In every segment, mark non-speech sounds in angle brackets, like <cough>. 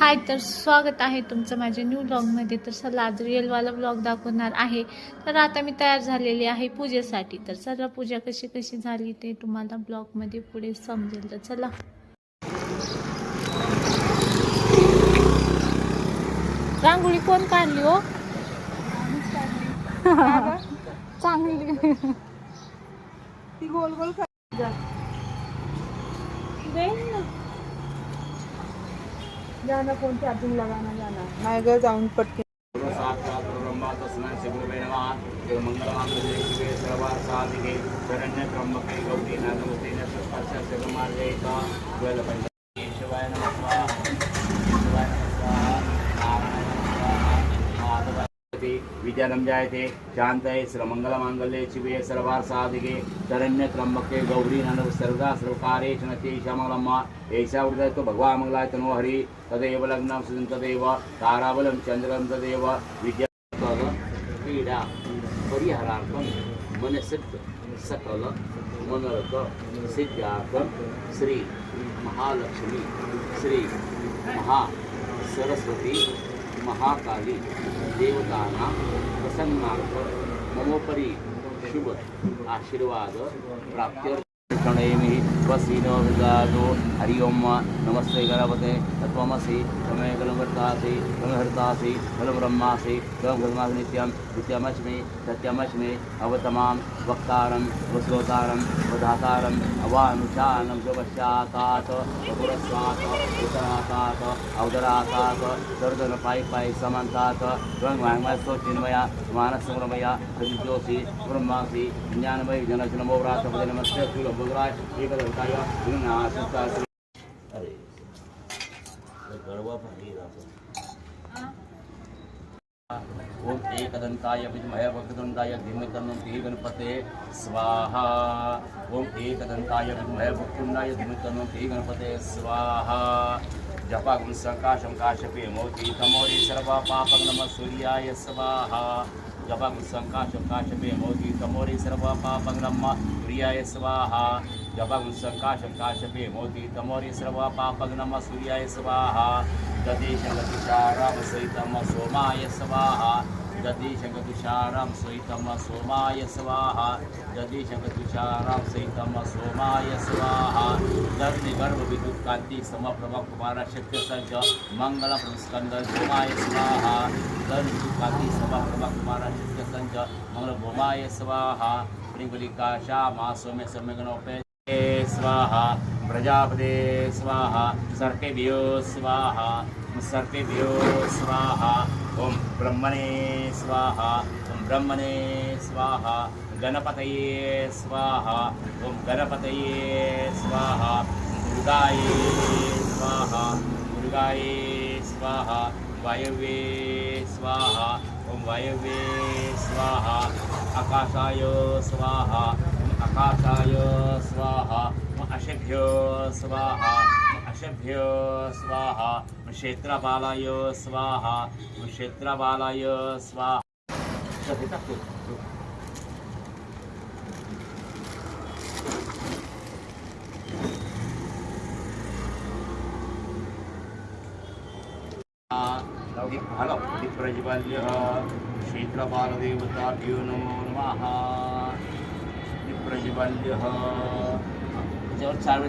हाय तर स्वागत आहे तुमचं माझ्या न्यू ब्लॉगमध्ये तर चला आज रिअलवाला ब्लॉग दाखवणार आहे. तर आता मी तयार झालेली आहे पूजेसाठी. तर चला पूजा कशी कशी झाली ते तुम्हाला ब्लॉगमध्ये पुढे समजेल. तर चला. रांगोळी कोण काढली हो? चांगली ती गोल गोल जाना फ़ोन चार्जिंग लगाना जाना। ग जाऊन पटके। शिवाय ब्रह्मा तस्मै श्रीगुरुवे नमः मंगलमांगल्ये शिवे सर्वार्थसाधिके शरण्य त्र्यंबके गौरी नमस्ते स्पर्श शिवमार्गेता द्वैलपञ्च शिवाय नमः स्वाहा शिवाय नमः स्वाहा नारायण नमः स्वाहा माधवाय विद्यानं जायते शान्तये सर्वमङ्गलमाङ्गल्ये शिवे सर्वार्थसाधिके शरण्य त्र्यंबके गौरी नमः सर्गा, सर्वकारे शनते वृदय तो भगवान् मंगलाय तनो हरि, तदेव लग्नं सुदं तदेव, ताराबलं चन्द्रं तदेव विद्या क्रीडा, परिहारार्थं मनसिद्ध, सकल मनरक सिद्ध्यार्थं श्री महालक्ष्मी, श्री महा सरस्वती, महाकाली, देवतानां પ્રસંગમાં મમોપરી શુભ આશીર્વાદ પ્રાપ્ત્ય ક્ષણેમિ વસીનો વિદાદો હરિ ઓમ નમસ્તે ગણપતે તત્વમસી તમે ગલમ હર્તાસી તમે હર્તાસી ગલમ બ્રહ્માસી ગલમ ગલમાસી નિત્યમ त्वमेकलमर्तासि त्वमहर्तासि फलब्रह्मासि त्वं गजमासि नित्यं नित्यमस्मि सत्यमस्मि, अवतमां, वक्तारं, वस्रोतारं वधातारम् अवानुशानं शुभश्चातात् वपुरस्वात् उत्तरातात् अवदरातात् सर्वजनपायि पायि समन्तात् वाङ्मयस्तो चिन्मया मानसमरमया प्रतिजोषि ब्रह्मासि ज्ञानमयि जनजनमो व्रातपदे नमस्ते श्रीलभुराय एकदंताय अरे गडवा पण ओम एकदंताय विद्महे वक्रतुंडाय धीमहि तन्नो गणपते स्वाहा। ओम एकदंताय विद्महे वक्रतुंडाय धीमहि तन्नो गणपते स्वाहा जपागुं संकाशं काशपे मोति तमोरि सर्वा पापं नमः सूर्याय स्वाहा। जपागुं संकाशं काशपे मोति तमोरि सर्वा पापं नमः सूर्याय स्वाहा। जपागुं संकाशं काशपे मोति तमोरि सर्वा पापं नमः सूर्याय स्वाहा। ददेशगतिशाराम सहितं सोमाय स्वाहा। ददेशगतुषारां सहितं सोमाय स्वाहा। ददेशगतुषारां सहितं सोमाय स्वाहा। गर्भविद्युत्कान्ति समप्रभा कुमार शक्य सज्ज मंगल स्कंद भूमाय स्वाहा। गर्भविद्युत्कान्ति समप्रभा कुमार शक्य सज्ज मंगल भूमाय स्वाहा। श्रीबलिकाशा मासोमे सम्यगणोपे स्वाहा। प्रजापते स्वाहा। सर्पेभ्यो स्वाहा। सर्पेभ्यो स्वाहा। ॐ ब्रह्मणे स्वाहा ॐ ब्रह्मणे स्वाहा, गणपतये स्वाहा ॐ गणपतये स्वाहा, दुर्गाये स्वाहा दुर्गाये स्वाहा, वायव्ये स्वाहा ॐ वायव्ये स्वाहा, आकाशाय स्वाहा आकाशाय स्वाहा अशेभ्यो स्वाहा। अशेभ्यो स्वाहा ॐ क्षेत्रबालाय स्वाहा। ॐ क्षेत्रबालाय स्वाहा हे। टाकतो. हलो विप्रज्वल्यः क्षेत्रपालदेवताभ्यो नमो नमः। त्याच्यावर चार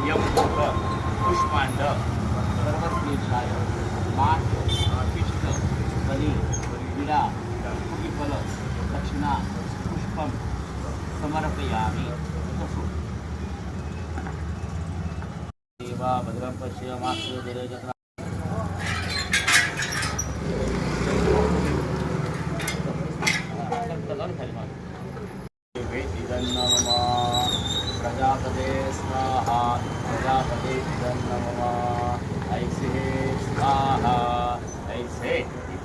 हातोय त्याला स्पर्श भूत प्रेत पिशाच टाकिनी टाकिनी यमभूत पुष्पांड सर्वस्वेशाय माठ पिष्ट बलि विरा फल दक्षिणा पुष्पं समर्पयामि देवा भद्रं पश्य मास्य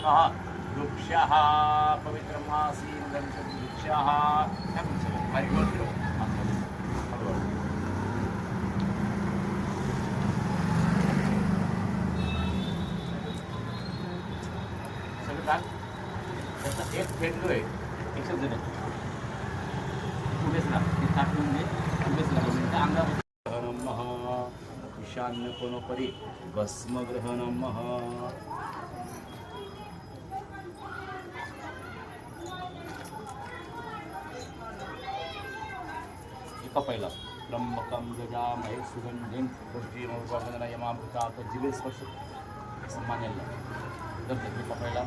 वृक्षः वृक्षः हरिगोत्र सगळं टाक त्याचा एक जण उभेच राहा टाकून दे उभेच राहा म्हणजे त्या अंगामध्ये नमः ईशान्य कोणोपरी भस्मग्रह नमः पहिला। त्र्यंबकम गजामहे सुगंधिं पुष्टिमौर्वंदना यमामृता आता जिवे स्पर्श। यायला तर पहिला।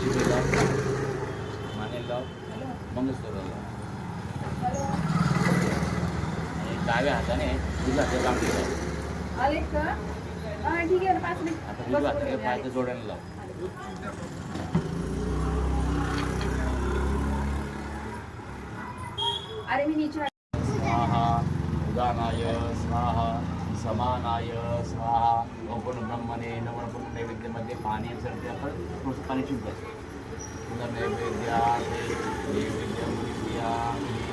जिभेला मानेला मंगळसूत्राला आणि डाव्या हाताने हाताला काम केलं आले का? ठीक आहे पाच मिनिट आता हाताने पायाचं जोडायला लाव अरे मी नीचे स्वाहा, उदानाय, स्वाहा, समानाय, स्वाहा ओपन ब्रह्मणे नवनपूर्ण नैवेद्यामध्ये पाणी असेल आपण थोडंसं पाणी शिंपायचं पुन्हा नैवेद्या नैवेद्य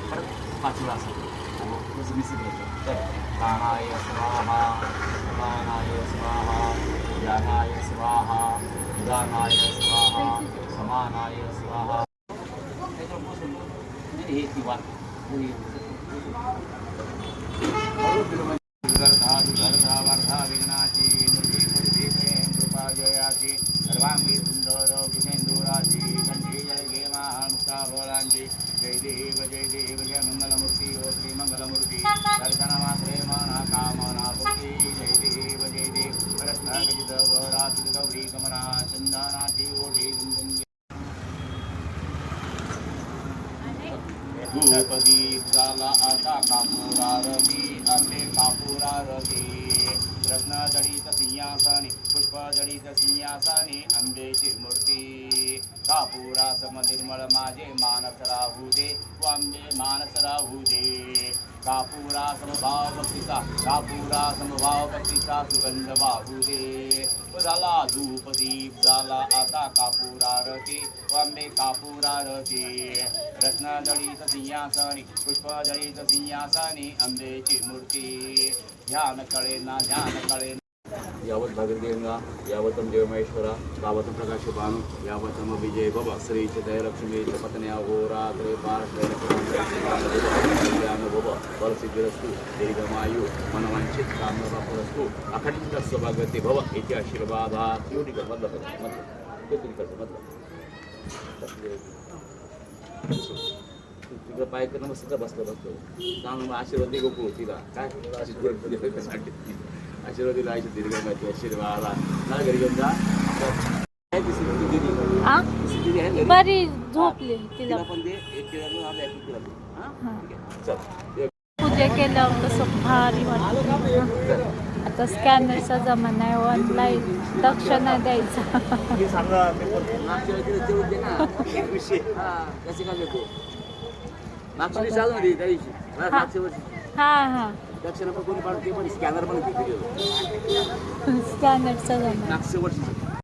परत पाच वेळा असं थोडंसं मिसळून तर प्राणाय स्वाहा समानाय स्वाहा ज्ञानाय स्वाहा उदानाय स्वाहा समानाय स्वाहा त्याच्यावर हे Thank you. धूपदीप झाला आता कापूरारती आंबे कापूरारती. रत्नजडित सिंहासने पुष्पजडित सिंहासने आंबेची मूर्ती. कापुरास निर्मळ माझे मानस राहू दे वांबे मानस राहू दे. कापुरा समभाव भक्तीचा कापुरा समभाव भक्तीचा सुगंध वाहू दे. व झाला धूपदीप झाला आता कापुरारती व आंबे कापुरारती। रत्नजडित सिंहासने पुष्पजडित सिंहासने आंबेची मूर्ती। ध्यान कळेना ध्यान कळेना। यावत भागदेंगा यावतम देवमहेश्वरा गावतम प्रकाशपानु यावतम विजय भव। श्री चितय लक्ष्मी च पत्न्या होरात्रे पार्श्वयान भव परसिद्धिरस्तु दीर्घमायु मनवांचित कामनापुरस्तु अखंड सौभाग्यते भव इति आशीर्वादा एवढी कर मधलं कर मधलं ते तुम्ही करतो मधलं तिकडं पाय करणं मस्त बसलं बसलं चांगलं मग आशीर्वाद दे गोकुळ तिला काय आशीर्वाद दे आशीर्वाद दिला आयुष्य दीर्घमाची आशीर्वाद आला ना घरी घेऊन जा काय ती सिद्धी दिदी आ सिद्धी आहे ना घरी? बरी झोपली तिला तिला पण दे एक किलो आणून आपल्या एक किलो दे. हा? हा. ठीक आहे. चल एक पूजा केल्यावर कसं भारी वाटतं. आता स्कॅनरचा जमाना आहे ऑनलाईन दक्षिणा द्यायचा. हा. हा. <laughs> स्कॅनरचा जमाना.